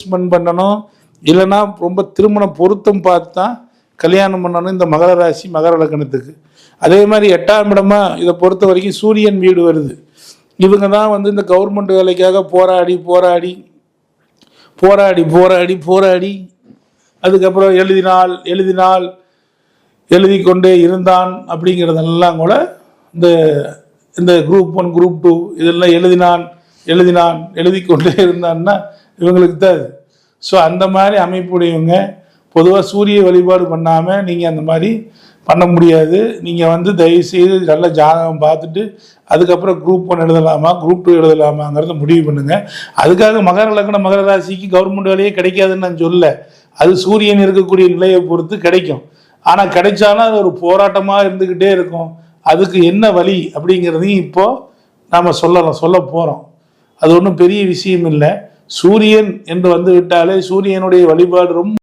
Investment பண்ணணும். இல்லைன்னா ரொம்ப திருமணம் பொருத்தம் பார்த்து தான் கல்யாணம் பண்ணணும் இந்த மகர ராசி மகர லக்கணத்துக்கு அதே மாதிரி எட்டாம் இடமா இதை பொறுத்த வரைக்கும் சூரியன் வீடு வருது. இவங்க தான் வந்து இந்த கவர்மெண்ட் வேலைக்காக போராடி போராடி போராடி போராடி போராடி அதுக்கப்புறம் எழுதினால் எழுதினால் எழுதி கொண்டே இருந்தான் அப்படிங்கிறதெல்லாம் கூட இந்த இந்த குரூப் ஒன் குரூப் டூ இதெல்லாம் எழுதினான் எழுதினான் எழுதி கொண்டே இருந்தான்னா இவங்களுக்கு தான் அது ஸோ அந்த மாதிரி அமைப்புடையவங்க பொதுவாக சூரிய வழிபாடு பண்ணாமல் நீங்கள் அந்த மாதிரி பண்ண முடியாது. நீங்கள் வந்து தயவுசெய்து நல்ல ஜாதகம் பார்த்துட்டு அதுக்கப்புறம் குரூப் ஒன் எழுதலாமா குரூப் டூ எழுதலாமாங்கிறத முடிவு பண்ணுங்கள் அதுக்காக மகர லக்னம் மகர ராசிக்கு கவர்மெண்ட் வேலையே கிடைக்காதுன்னு நான் சொல்ல அது சூரியன் இருக்கக்கூடிய நிலையை பொறுத்து கிடைக்கும். ஆனால் கிடைச்சாலும் அது ஒரு போராட்டமாக இருந்துக்கிட்டே இருக்கும். அதுக்கு என்ன வழி அப்படிங்கிறதையும் இப்போது நாம் சொல்லலாம் சொல்ல போகிறோம் அது ஒன்றும் பெரிய விஷயம் இல்லை. சூரியன் என்று வந்து விட்டாலே சூரியனுடைய வழிபாடு ரொம்ப